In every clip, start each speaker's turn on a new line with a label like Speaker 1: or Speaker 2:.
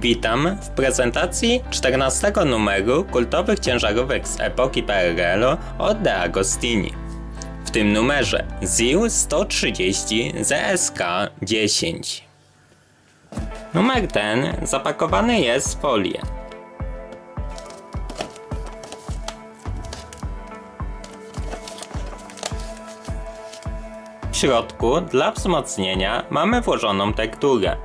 Speaker 1: Witam w prezentacji 14 numeru kultowych ciężarówek z epoki PRL od De Agostini. W tym numerze ZIL 130 ZSK 10. Numer ten zapakowany jest w folię. W środku dla wzmocnienia mamy włożoną tekturę.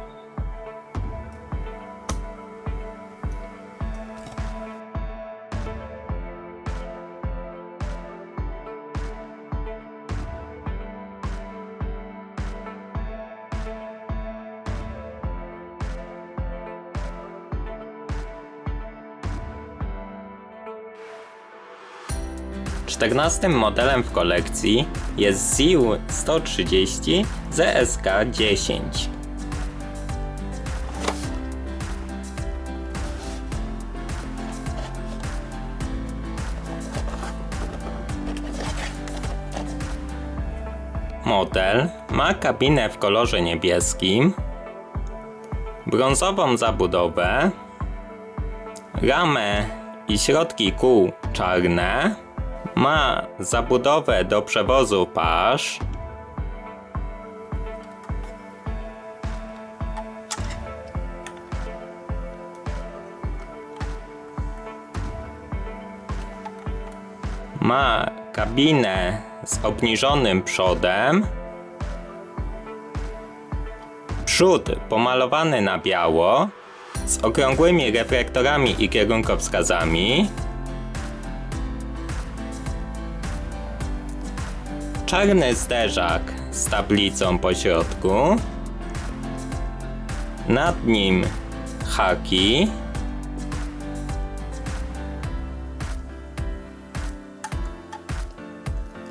Speaker 1: Czternastym modelem w kolekcji jest ZIL 130 ZSK 10. Model ma kabinę w kolorze niebieskim, brązową zabudowę, ramę i środki kół czarne, ma zabudowę do przewozu pasz, ma kabinę z obniżonym przodem, przód pomalowany na biało, z okrągłymi reflektorami i kierunkowskazami, czarny zderzak z tablicą po środku, nad nim haki,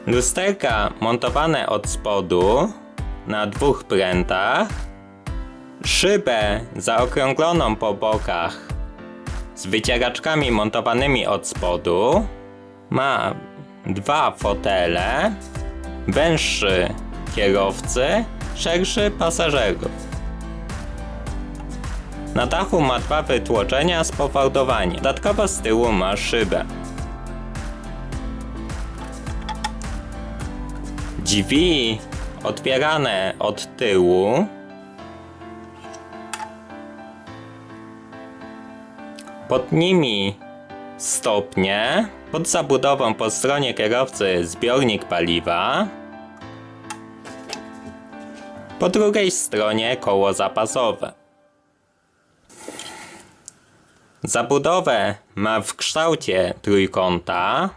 Speaker 1: lusterka montowane od spodu na dwóch prętach, szybę zaokrągloną po bokach z wycieraczkami montowanymi od spodu, ma dwa fotele, węższy kierowcy, szerszy pasażerów. Na dachu ma dwa wytłoczenia z pofardowaniem. Dodatkowo z tyłu ma szybę. Drzwi otwierane od tyłu. Pod nimi stopnie. Pod zabudową po stronie kierowcy zbiornik paliwa. Po drugiej stronie koło zapasowe. Zabudowę ma w kształcie trójkąta.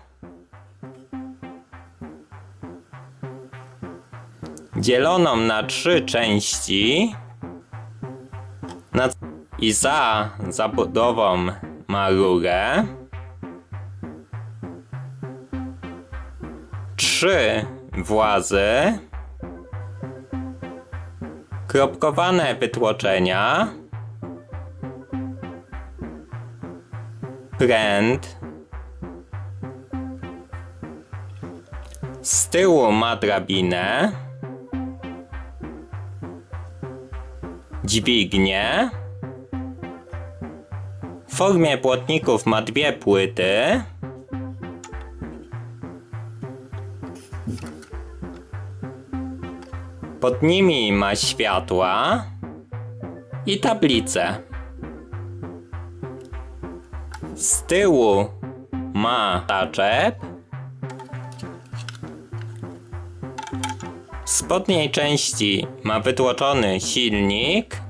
Speaker 1: Dzieloną na trzy części. I za zabudową ma rurę. Trzy włazy. Kropkowane wytłoczenia. Pręt. Z tyłu ma drabinę. Dźwignię. W formie płotników ma dwie płyty. Pod nimi ma światła i tablice. Z tyłu ma taczep. W spodniej części ma wytłoczony silnik,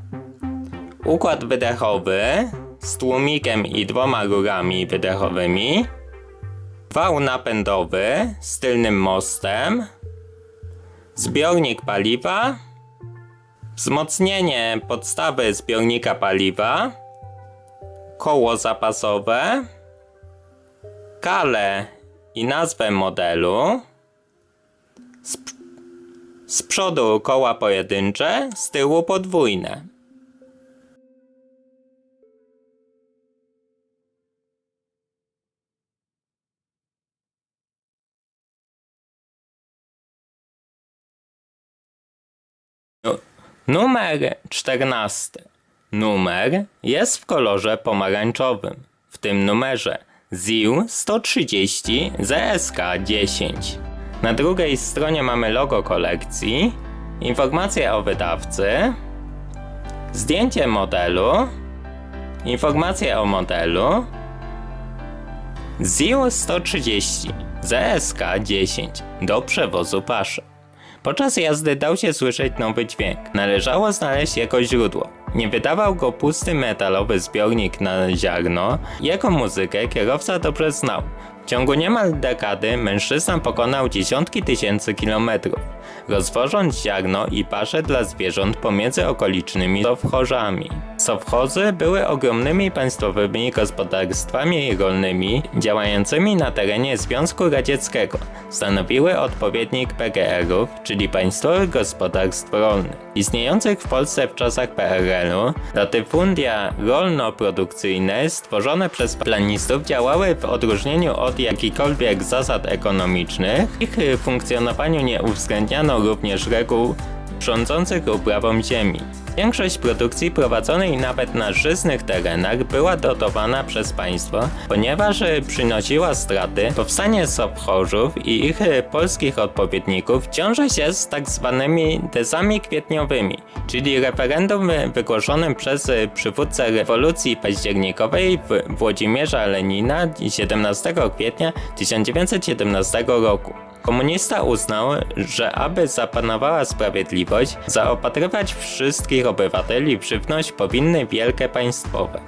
Speaker 1: układ wydechowy z tłumikiem i dwoma rurami wydechowymi, wał napędowy z tylnym mostem, zbiornik paliwa, wzmocnienie podstawy zbiornika paliwa, koło zapasowe, kale i nazwę modelu, z, z przodu koła pojedyncze, z tyłu podwójne. Numer 14. Numer jest w kolorze pomarańczowym. W tym numerze ZIL 130 ZSK 10. Na drugiej stronie mamy logo kolekcji, informacje o wydawcy, zdjęcie modelu, informacje o modelu, ZIL 130 ZSK 10 do przewozu paszy. Podczas jazdy dał się słyszeć nowy dźwięk. Należało znaleźć jego źródło. Nie wydawał go pusty metalowy zbiornik na ziarno. Jego muzykę kierowca dobrze znał. W ciągu niemal dekady mężczyzna pokonał dziesiątki tysięcy kilometrów, rozwożąc ziarno i pasze dla zwierząt pomiędzy okolicznymi sowchorzami. Sowchozy były ogromnymi państwowymi gospodarstwami rolnymi działającymi na terenie Związku Radzieckiego. Stanowiły odpowiednik PGR-ów, czyli Państwowych Gospodarstw Rolnych. Istniejących w Polsce w czasach PRL-u, latyfundia rolno-produkcyjne stworzone przez planistów działały w odróżnieniu od jakichkolwiek zasad ekonomicznych. W ich funkcjonowaniu nie uwzględniano również reguł rządzących uprawą ziemi. Większość produkcji prowadzonej nawet na żyznych terenach była dotowana przez państwo, ponieważ przynosiła straty. Powstanie sowchorzów i ich polskich odpowiedników wiąże się z tak zwanymi tezami kwietniowymi, czyli referendum wygłoszonym przez przywódcę rewolucji październikowej Włodzimierza Lenina 17 kwietnia 1917 roku. Komunista uznał, że aby zapanowała sprawiedliwość, zaopatrywać wszystkich obywateli w żywność powinny wielkie państwowe.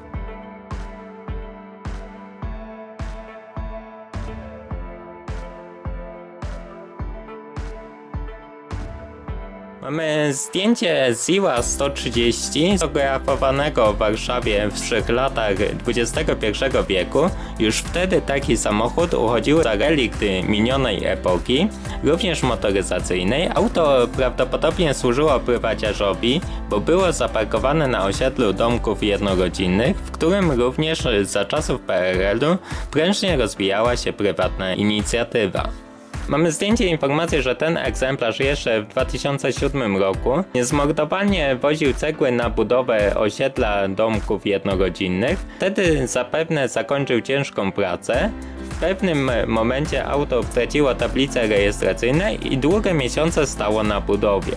Speaker 1: Mamy zdjęcie Ziła 130 fotografowanego w Warszawie w trzech latach XXI wieku. Już wtedy taki samochód uchodził za relikt minionej epoki, również motoryzacyjnej. Auto prawdopodobnie służyło prywaciarzowi, bo było zaparkowane na osiedlu domków jednorodzinnych, w którym również za czasów PRL-u prężnie rozwijała się prywatna inicjatywa. Mamy zdjęcie i informację, że ten egzemplarz jeszcze w 2007 roku niezmordowanie woził cegły na budowę osiedla domków jednorodzinnych. Wtedy zapewne zakończył ciężką pracę. W pewnym momencie auto straciło tablice rejestracyjne i długie miesiące stało na budowie.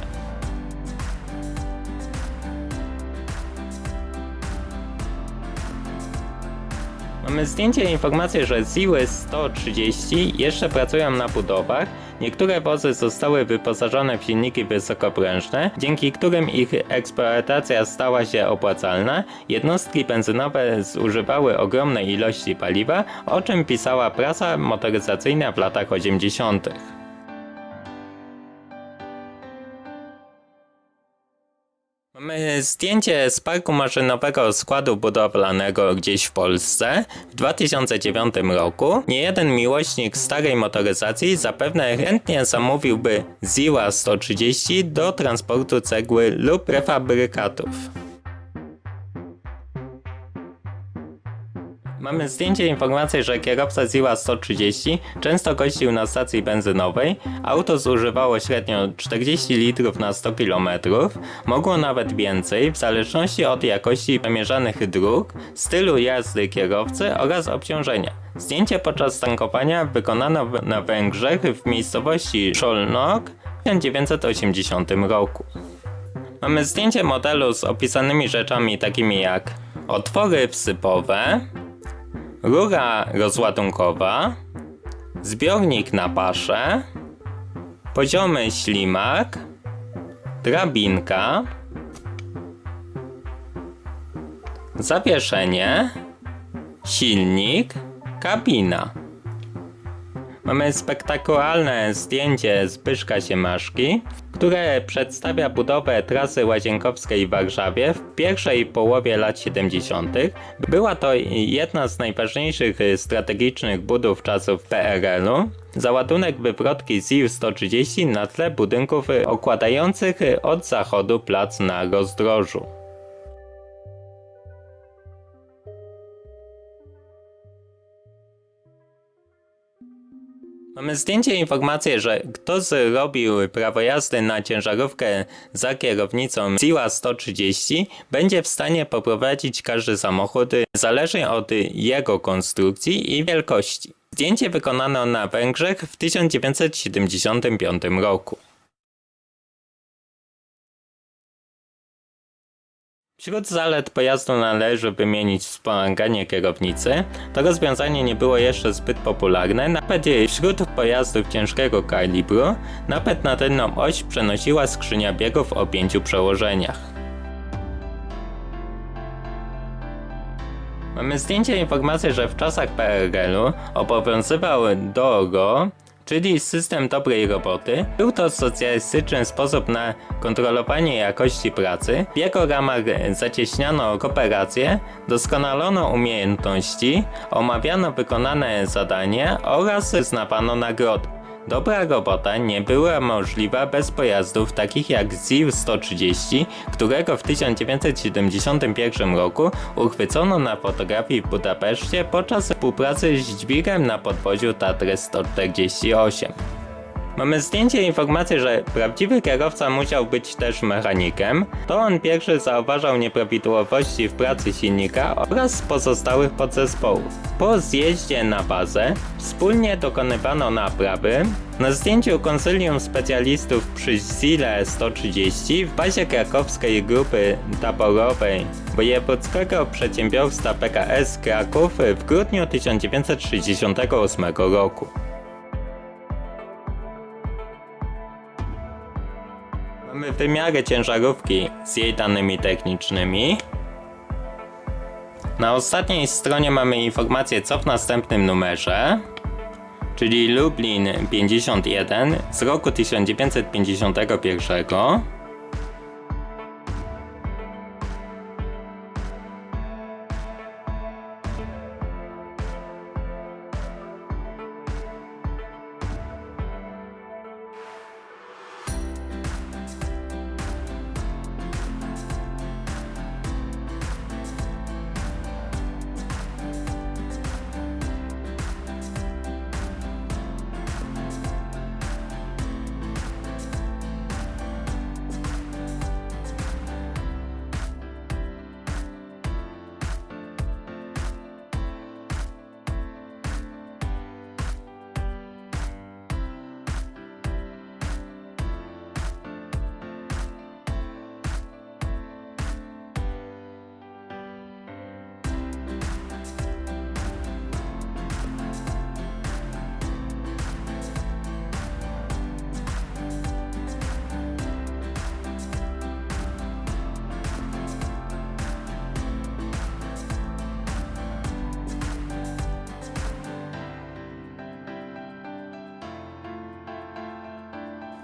Speaker 1: Mamy zdjęcie i informację, że Ziły 130 jeszcze pracują na budowach. Niektóre wozy zostały wyposażone w silniki wysokoprężne, dzięki którym ich eksploatacja stała się opłacalna. Jednostki benzynowe zużywały ogromne ilości paliwa, o czym pisała prasa motoryzacyjna w latach 80. Mamy zdjęcie z parku maszynowego składu budowlanego gdzieś w Polsce w 2009 roku. Niejeden miłośnik starej motoryzacji zapewne chętnie zamówiłby Ziła 130 do transportu cegły lub prefabrykatów. Mamy zdjęcie informacji, że kierowca Ziła 130 często gościł na stacji benzynowej. Auto zużywało średnio 40 litrów na 100 km, mogło nawet więcej w zależności od jakości przemierzanych dróg, stylu jazdy kierowcy oraz obciążenia. Zdjęcie podczas tankowania wykonano na Węgrzech w miejscowości Szolnok w 1980 roku. Mamy zdjęcie modelu z opisanymi rzeczami takimi jak otwory wsypowe, rura rozładunkowa, zbiornik na paszę, poziomy ślimak, drabinka, zawieszenie, silnik, kabina. Mamy spektakularne zdjęcie Zbyszka Siemaszki, które przedstawia budowę trasy łazienkowskiej w Warszawie w pierwszej połowie lat 70. Była to jedna z najważniejszych strategicznych budów czasów PRL-u. Załadunek wywrotki ZIL-130 na tle budynków okładających od zachodu plac na rozdrożu. Mamy zdjęcie informację, że kto zrobił prawo jazdy na ciężarówkę za kierownicą Siła 130 będzie w stanie poprowadzić każdy samochód zależnie od jego konstrukcji i wielkości. Zdjęcie wykonano na Węgrzech w 1975 roku. Wśród zalet pojazdu należy wymienić wspomaganie kierownicy. To rozwiązanie nie było jeszcze zbyt popularne, nawet wśród pojazdów ciężkiego kalibru napęd na tylną oś przenosiła skrzynia biegów o pięciu przełożeniach. Mamy zdjęcie informacji, że w czasach PRL-u obowiązywał DORO, czyli system dobrej roboty. Był to socjalistyczny sposób na kontrolowanie jakości pracy. W jego ramach zacieśniano kooperację, doskonalono umiejętności, omawiano wykonane zadania oraz przyznawano nagrody. Dobra robota nie była możliwa bez pojazdów takich jak ZIL-130, którego w 1971 roku uchwycono na fotografii w Budapeszcie podczas współpracy z dźwigiem na podwoziu Tatry 148. Mamy zdjęcie informacji, że prawdziwy kierowca musiał być też mechanikiem. To on pierwszy zauważał nieprawidłowości w pracy silnika oraz pozostałych podzespołów. Po zjeździe na bazę wspólnie dokonywano naprawy. Na zdjęciu konsylium specjalistów przy Zile 130 w bazie krakowskiej grupy taborowej wojewódzkiego przedsiębiorstwa PKS Kraków w grudniu 1968 roku. Mamy wymiary ciężarówki z jej danymi technicznymi. Na ostatniej stronie mamy informację co w następnym numerze, czyli Lublin 51 z roku 1951.